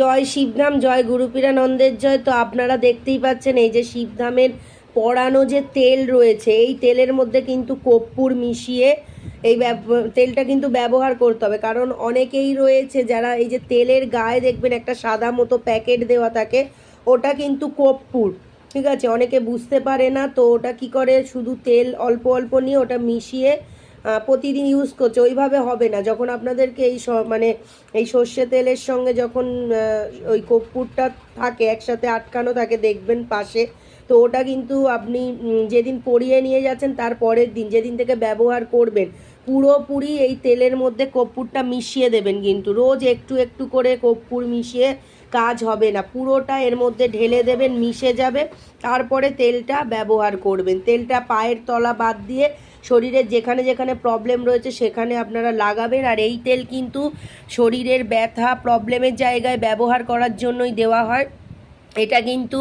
জয় শিবধাম, জয় গুরুপীরানন্দের জয়। তো আপনারা দেখতেই পাচ্ছেন এই যে শিবধামের পড়ানো যে তেল রয়েছে, এই তেলের মধ্যে কিন্তু কর্পূর মিশিয়ে এই তেলটা কিন্তু ব্যবহার করতে হবে। কারণ অনেকেই রয়েছে যারা এই যে তেলের গায়ে দেখবেন একটা সাদা মতো প্যাকেট দেওয়া থাকে, ওটা কিন্তু কর্পূর। ঠিক আছে? অনেকে বুঝতে পারে না, তো ওটা কি করে? শুধু তেল অল্প অল্প নিয়ে ওটা মিশিয়ে প্রতিদিন ইউজ করছে, ওইভাবে হবে না। যখন আপনাদেরকে এই মানে এই সর্ষে তেলের সঙ্গে যখন ওই কর্পূরটা থাকে, একসাথে আটকানো থাকে, দেখবেন পাশে, তো ওটা কিন্তু আপনি যেদিন পরিয়ে নিয়ে যাচ্ছেন, তার পরের দিন, যেদিন থেকে ব্যবহার করবেন, পুরোপুরি এই তেলের মধ্যে কর্পূরটা মিশিয়ে দেবেন কিন্তু। রোজ একটু একটু করে কর্পূর মিশিয়ে কাজ হবে না। পুরোটা এর মধ্যে ঢেলে দেবেন, মিশে যাবে, তারপরে তেলটা ব্যবহার করবেন। তেলটা পায়ের তলা বাদ দিয়ে শরীরের যেখানে যেখানে প্রবলেম রয়েছে সেখানে আপনারা লাগাবেন। আর এই তেল কিন্তু শরীরের ব্যথা প্রবলেমের জায়গায় ব্যবহার করার জন্যই দেওয়া হয়। এটা কিন্তু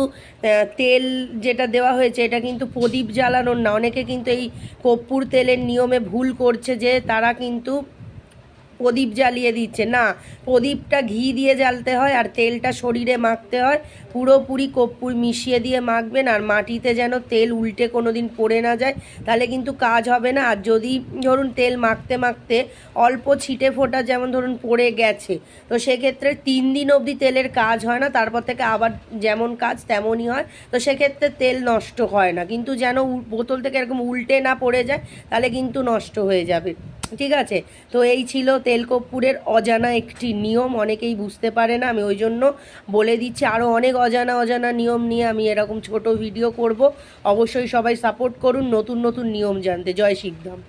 তেল যেটা দেওয়া হয়েছে, এটা কিন্তু প্রদীপ জ্বালানোর না। অনেকে কিন্তু এই কর্পূর তেলের নিয়মে ভুল করছে যে তারা কিন্তু প্রদীপ জ্বালিয়ে দিচ্ছে। না, প্রদীপটা ঘি দিয়ে জ্বালতে হয় আর তেলটা শরীরে মাখতে হয়। পুরোপুরি কর্পূর মিশিয়ে দিয়ে মাখবেন আর মাটিতে যেন তেল উল্টে কোনো দিন পড়ে না যায়, তাহলে কিন্তু কাজ হবে না। আর যদি ধরুন তেল মাখতে মাখতে অল্প ছিটে ফোটা যেমন ধরুন পড়ে গেছে, তো সেক্ষেত্রে তিন দিন অবধি তেলের কাজ হয় না, তারপর থেকে আবার যেমন কাজ তেমনই হয়, তো সেক্ষেত্রে তেল নষ্ট হয় না। কিন্তু যেন বোতল থেকে এরকম উল্টে না পড়ে যায়, তাহলে কিন্তু নষ্ট হয়ে যাবে। ঠিক আছে? তো এই ছিল তেলকপুরের অজানা একটি নিয়ম, অনেকেই বুঝতে পারে না, আমি ওই জন্য বলে দিচ্ছি। আরও অনেক অজানা অজানা নিয়ম নিয়ে আমি এরকম ছোট ভিডিও করব। অবশ্যই সবাই সাপোর্ট করুন, নতুন নতুন নিয়ম জানতে। জয় শিবধাম